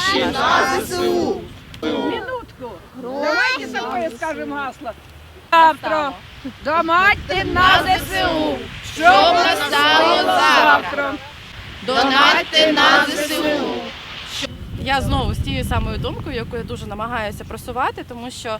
Гроші на ЗСУ. Минутку. Давайте собою скажемо гасло. Завтра донатьте на ЗСУ. Що настало завтра. Завтра. Донатьте на ЗСУ. Я знову з тією самою думкою, яку я дуже намагаюся просувати, тому що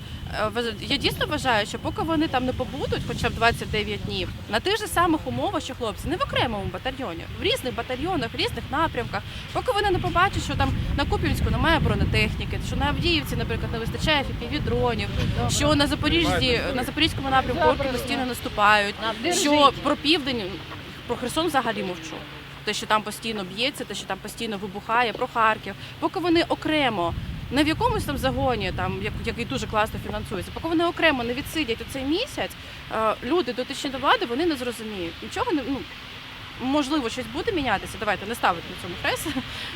е, я дійсно вважаю, що поки вони там не побудуть, хоча б 29 днів, на тих же самих умовах, що хлопці, не в окремому батальйоні, в різних батальйонах, в різних напрямках, поки вони не побачать, що там на Куп'янську немає бронетехніки, що на Авдіївці, наприклад, не вистачає fpv дронів, що на Запоріжжі, на Запорізькому напрямку орки постійно наступають, що про південь, про Херсон взагалі мовчу. Те, що там постійно б'ється, те, що там постійно вибухає, про Харків. Поки вони окремо, не в якомусь там загоні, там як- який дуже класно фінансується, поки вони окремо не відсидять цей місяць, е, люди дотичні до влади вони не зрозуміють. Нічого не ну. Можливо, щось буде мінятися. Давайте не ставити на цьому хрест.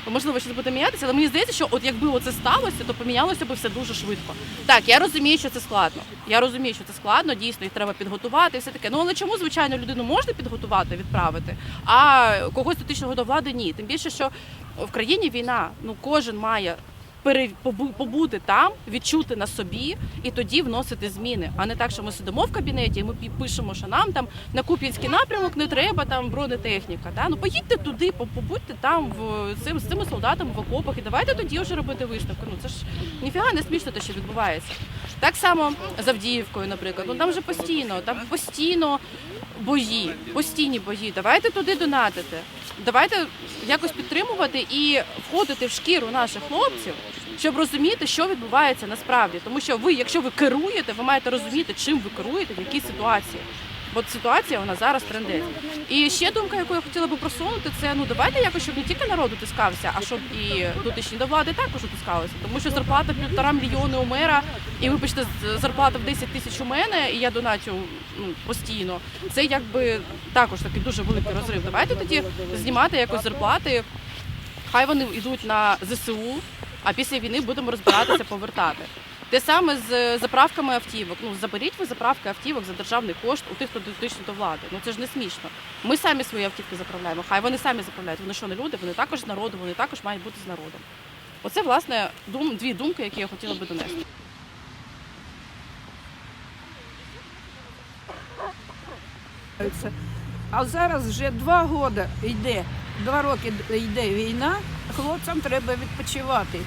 Можливо, щось буде мінятися, але мені здається, що от якби оце сталося, то помінялося б все дуже швидко. Так, я розумію, що це складно. Я розумію, що це складно, дійсно, їх треба підготувати і все таке. Ну але чому звичайно людину можна підготувати, відправити, а когось дотичного до влади ні. Тим більше, що в країні війна, ну кожен має. Побути там, відчути на собі і тоді вносити зміни, а не так, що ми сидимо в кабінеті, і ми пишемо, що нам там на Куп'янський напрямок не треба там бронетехніка. Да? Ну поїдьте туди, побудьте там в цим з цими солдатами в окопах, і давайте тоді вже робити виставку. Ну це ж ніфіга не смішно, те, що відбувається. Так само з Авдіївкою, наприклад. Ну там же постійно, там постійно бої, постійні бої. Давайте туди донатити. Давайте якось підтримувати і входити в шкіру наших хлопців, щоб розуміти, що відбувається насправді. Тому що ви, якщо ви керуєте, ви маєте розуміти, чим ви керуєте, в якій ситуації. Бо ситуація вона зараз трендить. І ще думка, яку я хотіла би просунути, це ну давайте якось, щоб не тільки народ утискався, а щоб і дотичні до влади також утискалися. Тому що зарплата півтора мільйони у мера, і вибачте, зарплата в 10 тисяч у мене, і я донатю ну, постійно. Це якби також такий дуже великий розрив. Давайте тоді знімати якось зарплати. Хай вони йдуть на ЗСУ, а після війни будемо розбиратися, повертати. Те саме з заправками автівок. Ну заберіть ви заправки автівок за державний кошт у тих, хто дотичний до влади. Ну це ж не смішно. Ми самі свої автівки заправляємо. Хай вони самі заправляють. Вони що не люди, вони також з народу, вони також мають бути з народом. Оце власне дум, дві думки, які я хотіла би донести. А зараз вже два роки йде, два роки йде війна, хлопцям треба відпочивати.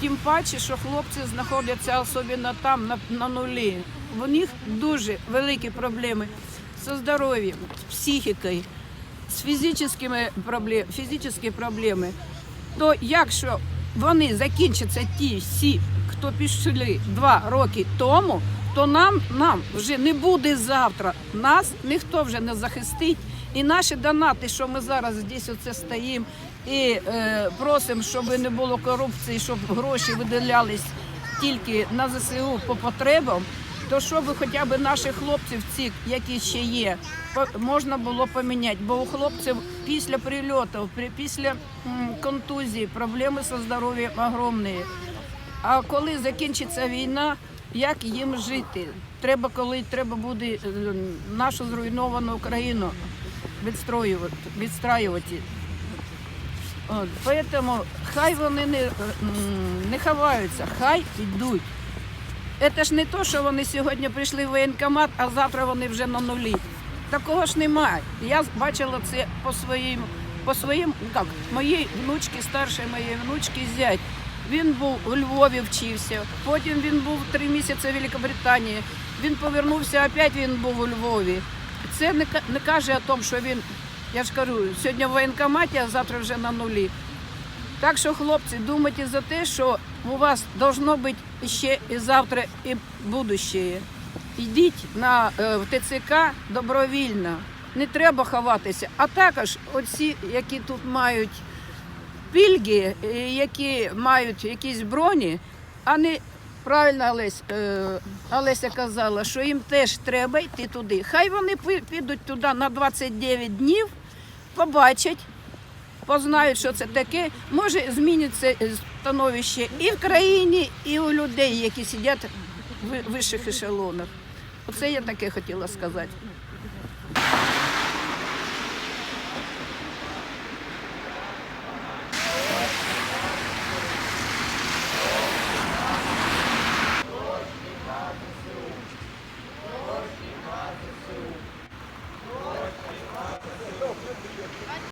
Тим паче, що хлопці знаходяться особливо там на, на нулі. У них дуже великі проблеми зі здоров'ям, з психікою, з фізичними проблемами, фізичні проблеми. То якщо вони закінчаться ті всі, хто пішли два роки тому, то нам, нам вже не буде завтра. Нас ніхто вже не захистить. І наші донати, що ми зараз здесь оце стоїмо і е, просимо, щоб не було корупції, щоб гроші виділялись тільки на ЗСУ по потребам, то щоб хоча б наших хлопців, цих, які ще є, можна було поміняти. Бо у хлопців після прильотів, при- після контузії проблеми зі здоров'ям огромні. А коли закінчиться війна, як їм жити? Треба, коли треба буде е, нашу зруйновану Україну відстроювати, відстраювати. От, поэтому хай вони не, не ховаються, хай йдуть. Це ж не то, що вони сьогодні прийшли в воєнкомат, а завтра вони вже на нулі. Такого ж немає. Я бачила це по своїм, по своїм, як, моїй внучці, старшій моєї внучки зять. Він був у Львові вчився, потім він був три місяці в Великобританії. Він повернувся, опять він був у Львові. Це не, не каже о тому, що він, я ж кажу, сьогодні в воєнкоматі, а завтра вже на нулі. Так що, хлопці, думайте за те, що у вас должно бути ще і завтра, і будущее. Йдіть на е, в ТЦК добровільно. Не треба ховатися. А також оці, які тут мають пільги, які мають якісь броні, а не правильно Олесь, е, Олеся казала, що їм теж треба йти туди. Хай вони підуть туди на 29 днів, побачать, познають, що це таке. Може зміниться е, становище і в країні, і у людей, які сидять в вищих ешелонах. Оце я таке хотіла сказати.